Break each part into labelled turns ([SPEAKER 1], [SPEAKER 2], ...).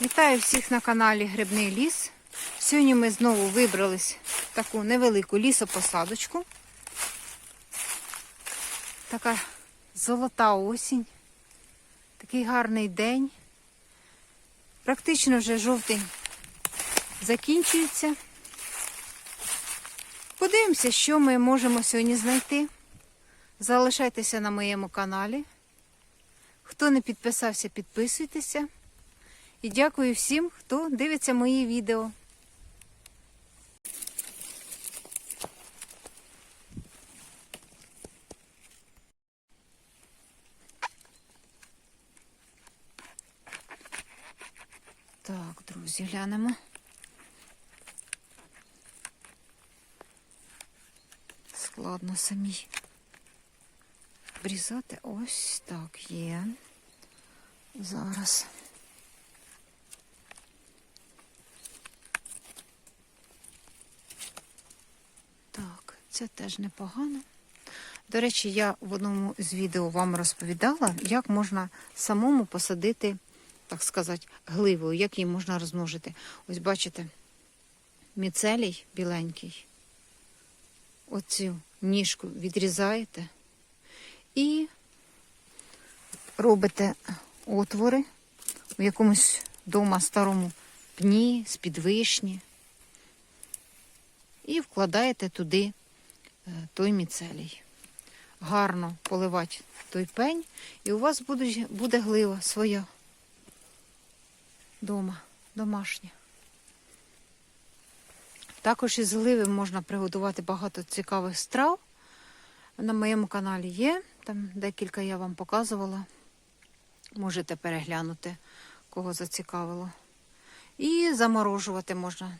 [SPEAKER 1] Вітаю всіх на каналі Грибний ліс. Сьогодні ми знову вибрались в таку невелику лісопосадочку. Така золота осінь, такий гарний день. Практично вже жовтень закінчується. Подивимося, що ми можемо сьогодні знайти. Залишайтеся на моєму каналі. Хто не підписався, підписуйтеся. І дякую всім, хто дивиться мої відео. Так, друзі, глянемо. Складно самій врізати. Ось так є. Зараз. Так, це теж непогано. До речі, я в одному з відео вам розповідала, як можна самому посадити, так сказати, гливою, як її можна розмножити. Ось бачите, міцелій біленький. Оцю ніжку відрізаєте і робите отвори в якомусь дома старому пні, з-під вишні. І вкладаєте туди той міцелій. Гарно поливати той пень, і у вас буде, буде глива своя дома, домашня. Також із гливи можна приготувати багато цікавих страв. На моєму каналі є, там декілька я вам показувала. Можете переглянути, кого зацікавило. І заморожувати можна.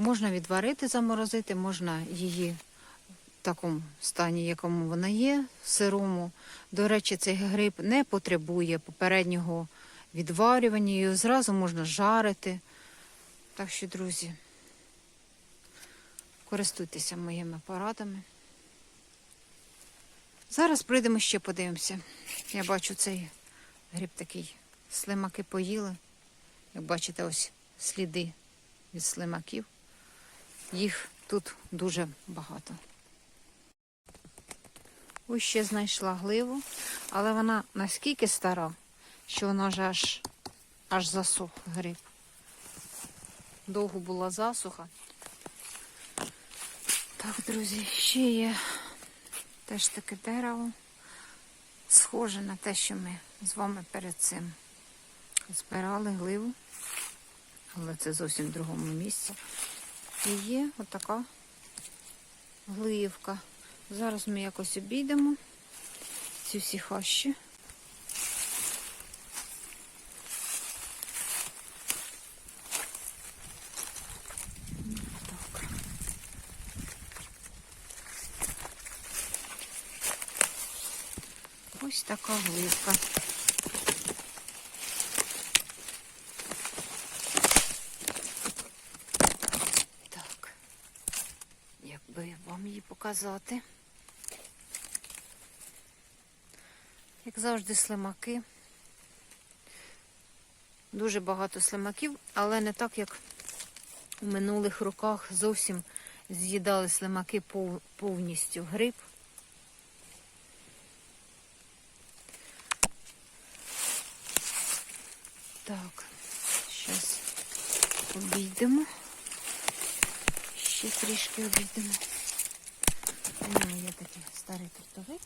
[SPEAKER 1] Можна відварити, заморозити, можна її в такому стані, якому вона є, сирому. До речі, цей гриб не потребує попереднього відварювання, його зразу можна жарити. Так що, друзі, користуйтеся моїми порадами. Зараз прийдемо ще подивимося. Я бачу цей гриб такий. Слимаки поїли. Як бачите, ось сліди від слимаків. Їх тут дуже багато. Ось ще знайшла гливу, але вона наскільки стара, що вона вже аж, аж засох гриб. Довго була засуха. Так, друзі, ще є теж таке дерево. Схоже на те, що ми з вами перед цим збирали гливу, але це зовсім в другому місці. І є отака гливка. Зараз ми якось обійдемо ці всі хащі. Так. Ось така гливка. Так, як би вам її показати. Як завжди, слимаки. Дуже багато слимаків, але не так, як у минулих роках зовсім з'їдали слимаки повністю гриб. Так, зараз обійдемо. Ще трішки обійдемо. У мене є такий старий тортовик.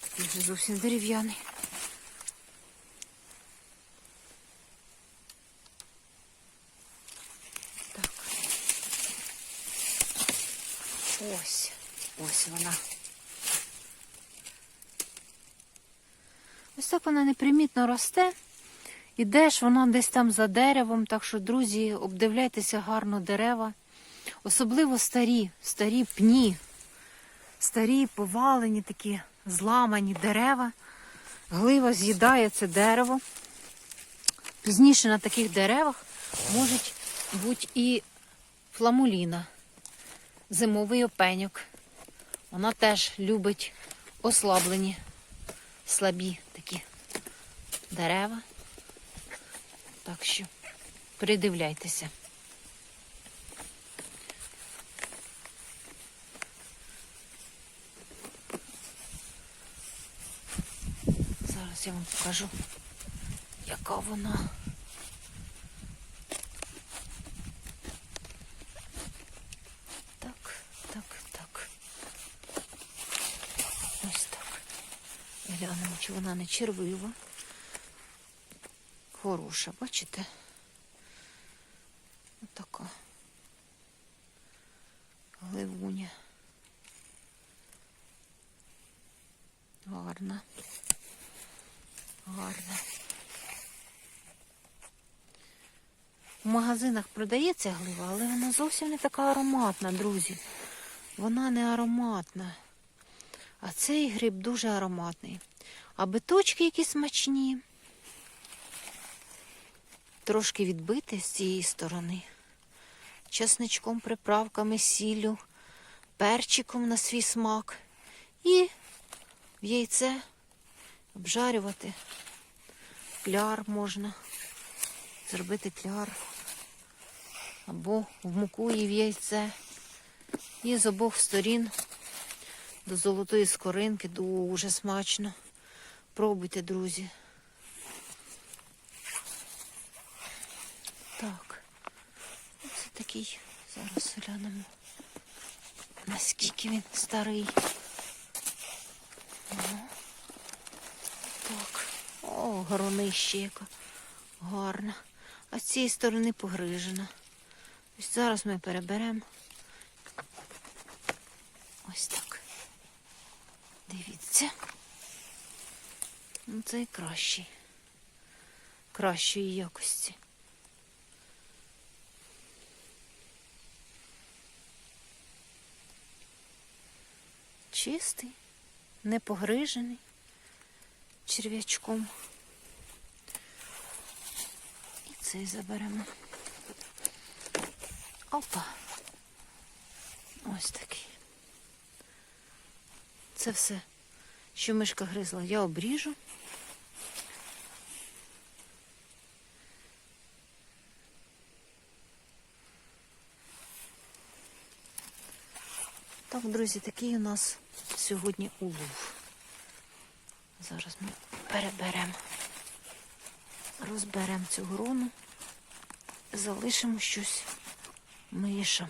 [SPEAKER 1] Такий вже зовсім дерев'яний. Так. Ось, ось вона. Ось так вона непримітно росте. Ідеш, вона десь там за деревом, так що, друзі, обдивляйтеся гарно дерева. Особливо старі, старі пні, старі повалені такі зламані дерева. Глива з'їдає це дерево. Пізніше на таких деревах можуть бути і фламуліна, зимовий опеньок. Вона теж любить ослаблені, слабі такі дерева. Так що придивляйтеся. Я вам покажу, яка вона. Так, так, так. Ось так. Глянемо, чи вона не червива. Хороша, бачите? Отака. Гливуня. Гарна. Гарна. В магазинах продається глива, але вона зовсім не така ароматна, друзі. Вона не ароматна. А цей гриб дуже ароматний. А биточки які смачні. Трошки відбити з цієї сторони. Часничком, приправками, сіллю, перчиком на свій смак. І в яйце обжарювати. Кляр можна. Зробити кляр. Або в муку і в яйце. І з обох сторін до золотої скоринки дуже смачно. Пробуйте, друзі. Так. Це такий. Зараз глянемо. Наскільки він старий. Ага. Гронище яка гарна. А з цієї сторони погрижена. Ось зараз ми переберемо. Ось так. Дивіться. Ну, це і кращий. Кращої якості. Чистий, не погрижений черв'ячком. І цей заберемо. Опа. Ось такий. Це все, що мишка гризла, я обріжу. Так, друзі, такий у нас сьогодні улов. Зараз ми переберемо, розберемо цю грону, залишимо щось мишам.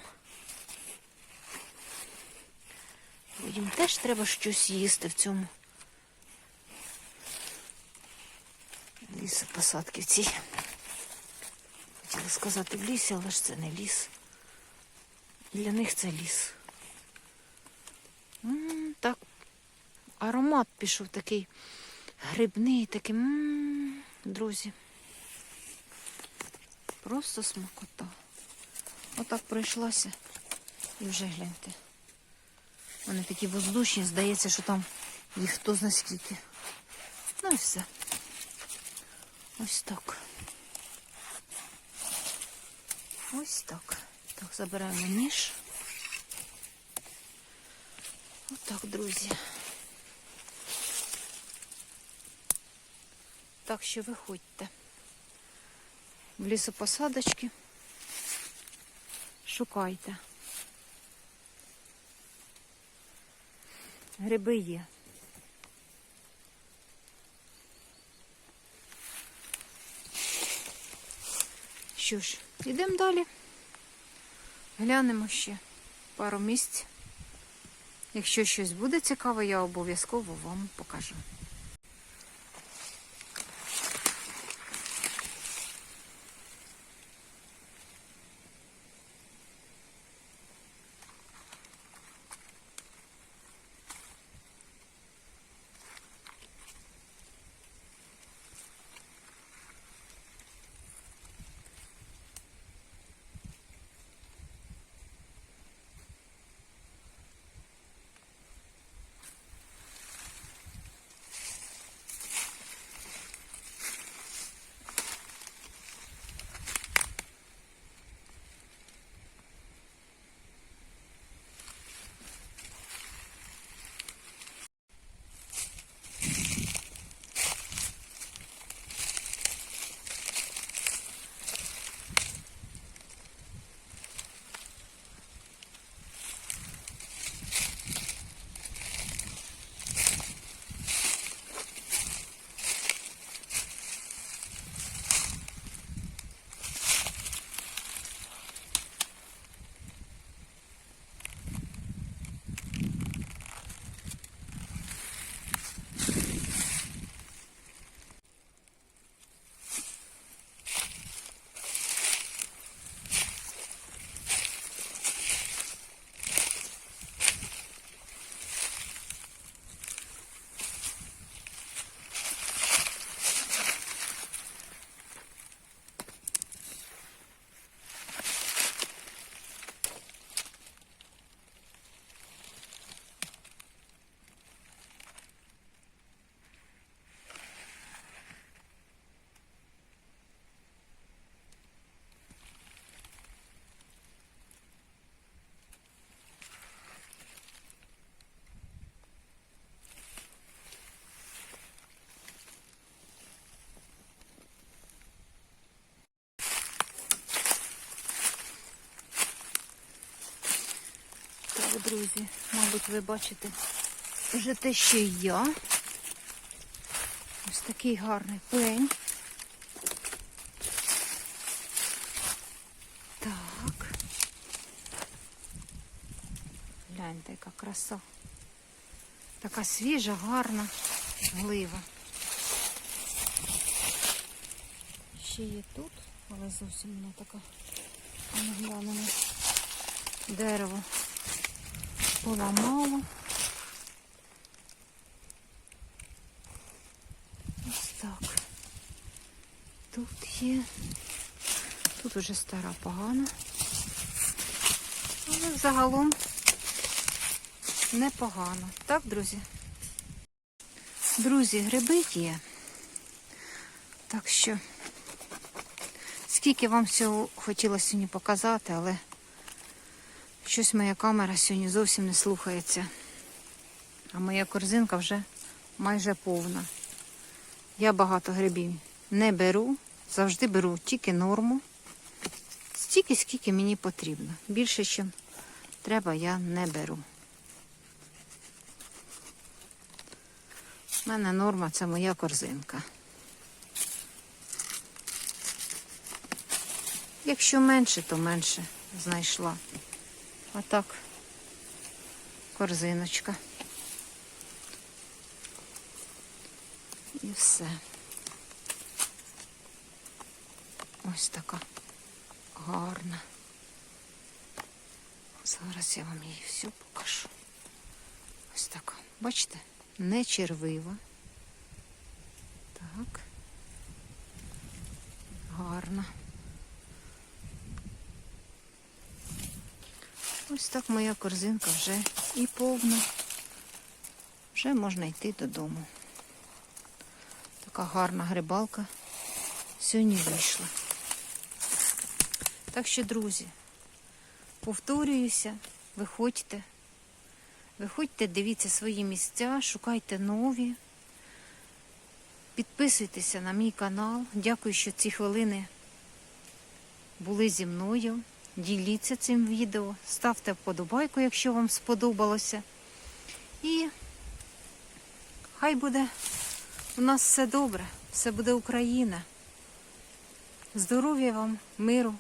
[SPEAKER 1] Бо їм теж треба щось їсти в цьому лісопосадки в цій. Хотіла сказати в лісі, але ж це не ліс. Для них це ліс. М, Так, аромат пішов такий грибний, такий, м, друзі. Просто смакота. Отак пройшлася і вже гляньте. Вони такі воздушні, здається, що там їх хто зна скільки. Ну і все. Ось так. Ось так. Так, забираємо ніж. Отак, друзі. Так що виходьте в лісопосадочки. Шукайте. Гриби є. Що ж, йдемо далі. Глянемо ще пару місць. Якщо щось буде цікаве, я обов'язково вам покажу. Друзі, мабуть, ви бачите вже те, що і я. Ось такий гарний пень. Так. Гляньте, яка краса. Така свіжа, гарна глива. Ще є тут, але зовсім вона така. Глянемо. Дерево поламало. Ось так. Тут є. Тут уже стара погана. Але загалом непогано. Так, друзі? Друзі, гриби є. Так що, скільки вам всього хотілося сьогодні показати, але щось моя камера сьогодні зовсім не слухається. А моя корзинка вже майже повна. Я багато грибів не беру, завжди беру тільки норму, стільки, скільки мені потрібно. Більше, ніж треба, я не беру. У мене норма це моя корзинка. Якщо менше, то менше знайшла. А так, корзиночка. І все. Ось така гарна. Зараз я вам її всю покажу. Ось така. Бачите? Не червива. Так. Гарна. Ось так моя корзинка вже і повна. Вже можна йти додому. Така гарна грибалка сьогодні вийшла. Так що, друзі, повторююся, виходьте. Виходьте, дивіться свої місця, шукайте нові. Підписуйтеся на мій канал. Дякую, що ці хвилини були зі мною. Діліться цим відео, ставте вподобайку, якщо вам сподобалося. І хай буде у нас все добре, все буде Україна. Здоров'я вам, миру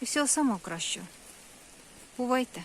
[SPEAKER 1] і всього самого кращого. Бувайте!